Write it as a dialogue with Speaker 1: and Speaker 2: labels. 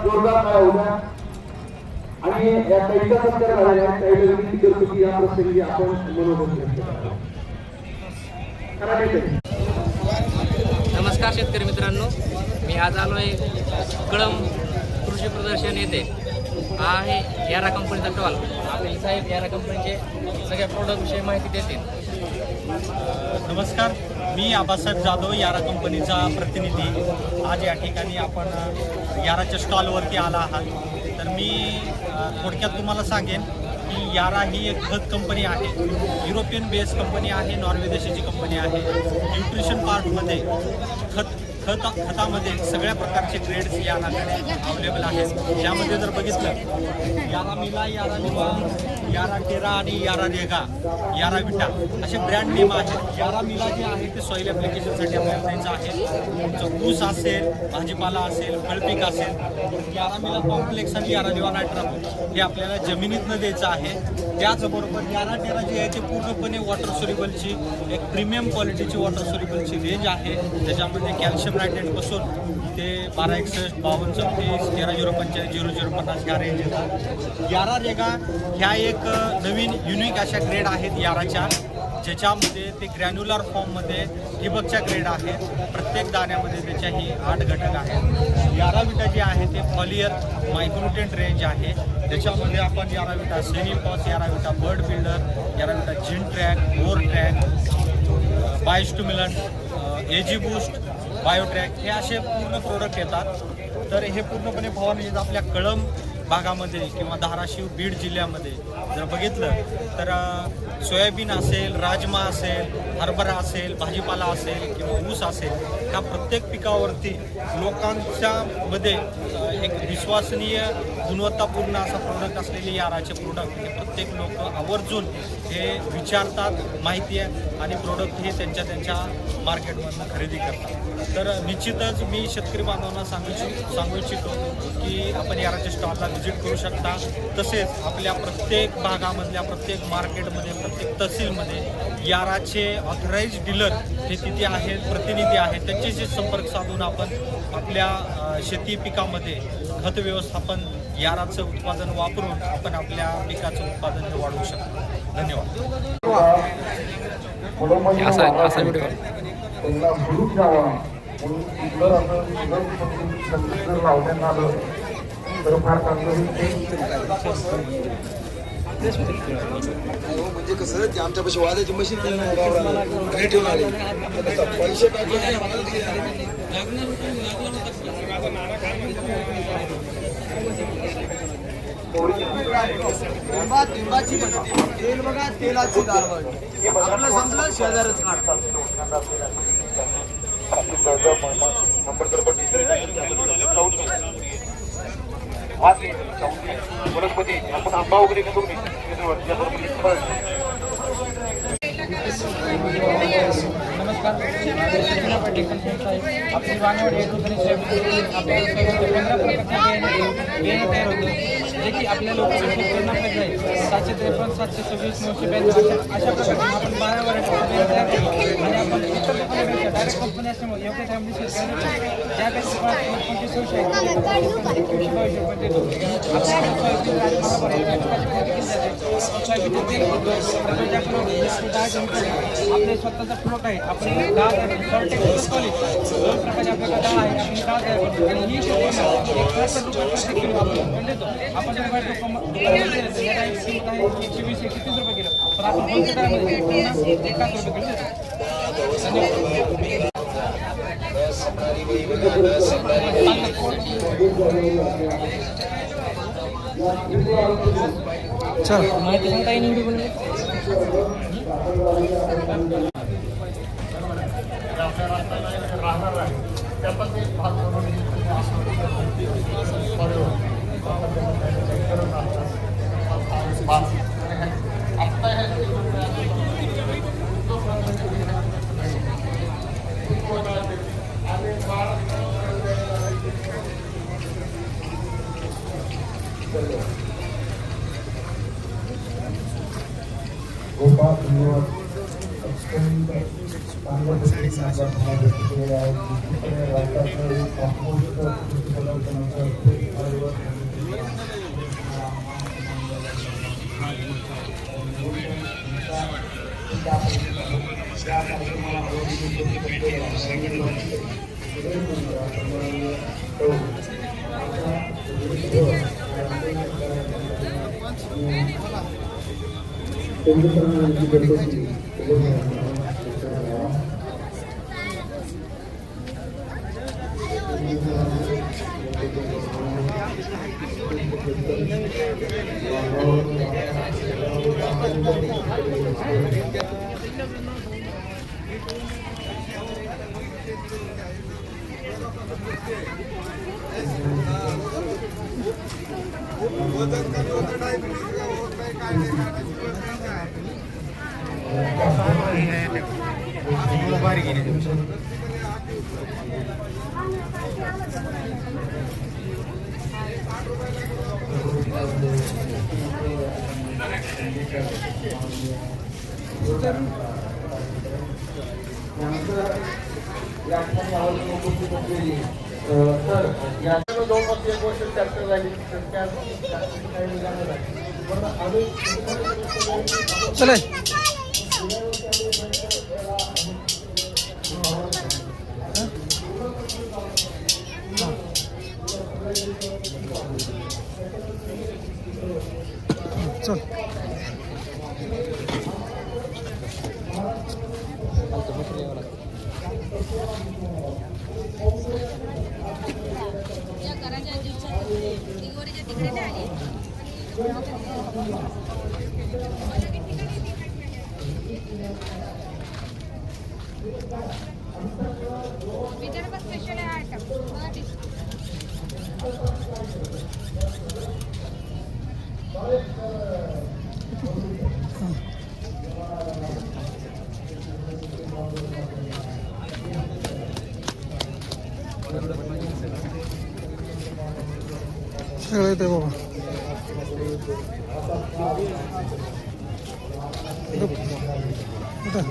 Speaker 1: जोरदार काय होत्या आणि या ताईचा सत्कार झालेला आहे. ताईला विनंती करतो की या प्रसंगी आपण मनोरंजन.
Speaker 2: नमस्कार शेतकरी मित्रांनो. मी आज आलो आहे कळम कृषी प्रदर्शन येथे. हा आहे यारा कंपनीचा स्टॉल आपले साहेब यारा कंपनीचे सगळ्या प्रोडक्टविषयी माहिती देतील.
Speaker 3: नमस्कार. मी आबासाहेब जाधव यारा कंपनीचा प्रतिनिधी. आज या ठिकाणी आपण याराच्या स्टॉलवरती आला आहात. तर मी थोडक्यात तुम्हाला सांगेन की यारा ही एक खत कंपनी आहे. युरोपियन बेस्ड कंपनी आहे नॉर्वे देशाची कंपनी आहे. न्यूट्रिशन पार्टमध्ये खत खत खतामध्ये सगळ्या प्रकारचे ग्रेड्स या नात्याने अवेलेबल आहेत. यामध्ये जर बघितलं यारा मिला यारा लिमा यारा टेरा आणि यारा रेगा यारा विटा असे ब्रँड नेम आहेत. यारा मिला जे आहे ते सॉईल ॲप्लिकेशनसाठी आपल्याला द्यायचं आहे. तुमचं ऊस असेल भाजीपाला असेल फळपीक असेल यारा मिला कॉम्प्लेक्स आणि यारा लिवा नायट्रामो हे आपल्याला जमिनीतनं द्यायचं आहे. त्याचबरोबर यारा टेरा जे आहे ते पूर्णपणे वॉटर सोल्युबलची एक प्रीमियम क्वालिटीची वॉटर सोल्युबलची रेंज आहे. त्याच्यामध्ये कॅल्शियम नायट्रेटपासून ते बारा एकसष्ट बावन्न चौतीस तेरा झिरो पंचाळीस झिरो झिरो पन्नास ह्या रेंज येतात. यारा रेगा ह्या एक नवीन युनिक अशा ग्रेड आहेत याराच्या ज्याच्यामध्ये ते ग्रॅन्युलर फॉर्ममध्ये ठिबकच्या ग्रेड आहेत. प्रत्येक दाण्यामध्ये त्याच्याही आठ घटक आहेत. याराविटा जे आहे ते फॉलियर मायक्रोटेंट रेंज आहे. त्याच्यामध्ये आपण YaraVita Seniphos YaraVita bud builder YaraVita Zintrac Bortrac बायस्टुमिलन एजी बूस्ट बायोट्रॅक हे असे पूर्ण प्रोडक्ट येतात. तर हे पूर्णपणे फवारणी म्हणजे आपल्या कळम भागामध्ये किंवा धाराशिव बीड जिल्ह्यामध्ये जर बघितलं तर सोयाबीन असेल राजमा असेल हरभरा असेल भाजीपाला असेल किंवा ऊस असेल ह्या प्रत्येक पिकावरती लोकांच्या मध्ये एक विश्वसनीय गुणवत्तापूर्ण असा प्रोडक्ट असलेले याराचे प्रोडक्ट हे प्रत्येक लोक आवर्जून हे विचारतात माहिती आहे आणि प्रोडक्ट हे त्यांच्या त्यांच्या मार्केटमधनं खरेदी करतात. तर निश्चितच मी शेतकरी बांधवांना सांगू सांगू इच्छितो की आपण याराच्या स्टॉलला व्हिजिट करू शकता. तसेच आपल्या प्रत्येक भागामधल्या प्रत्येक मार्केटमध्ये प्रत्येक तहसीलमध्ये याराचे ऑथराईज डीलर हे तिथे आहेत प्रतिनिधी आहेत. त्यांच्याशी संपर्क साधून आपण आपल्या शेती पिकामध्ये खत व्यवस्थापन याराचं उत्पादन वापरून आपण आपल्या पिकाचं उत्पादन वाढवू शकतो. धन्यवाद.
Speaker 4: म्हणजे कसं ते आमच्यापाशी वादाची मशीन घरी ठेवून आली. आता पैसे लिंबाची. तेल बघा तेलाची आपलं समजलं शेजारच काढतात
Speaker 1: वनस्पती आपण आंबा वगैरे घेतो.
Speaker 2: नमस्कार. शेतीला पाटील कंपनीचा आपली वाणवड एक दुसरी सोयाबीन तयार होते जे की आपल्या लोकांना शेतकऱ्यांना फायदा आहे सातशे त्रेपन्न सातशे सव्वीस नऊशे ब्याण्णव अशा प्रकारे आपण बारा वरायटी बियाणे तयार करतो आणि आपण इतर दुकानापेक्षा डायरेक्ट कंपनी असल्यामुळे एवढ्या टाईममध्ये शेतकऱ्यांना ज्या काही दुकानात कोणती सोयी आपले स्वतःचा प्लॉट आहे. आपण दहा सॉल्टेड कॉलेज दोन प्रकारचे आपल्याकडे दहा आहे आपण दहा करतो आणि ही शेती किलो आपण देतो आपण एकशे वीस एकशे तीस रुपये किलो. पण आपण दरामध्ये रुपये किलो माहिती
Speaker 1: गोपाळ धन्यवाद अत्यंत चांगल्या पद्धतीने आपला भाव व्यक्त Gopal Lord, extend Thank you. कापूस कृषी प्रदर्शनाचं खूप या ठिकाणी आवर्जून उपस्थित असलेली अ, सर या दोन वर्ष एक वर्ष चॅप्टर झाली तर त्या काही निघालं नाही पण अजून
Speaker 2: चला चल।
Speaker 5: या तिकडे नाही विदर्भ स्पेशल आहे आयटम
Speaker 2: सगळं येते बाबा इथं.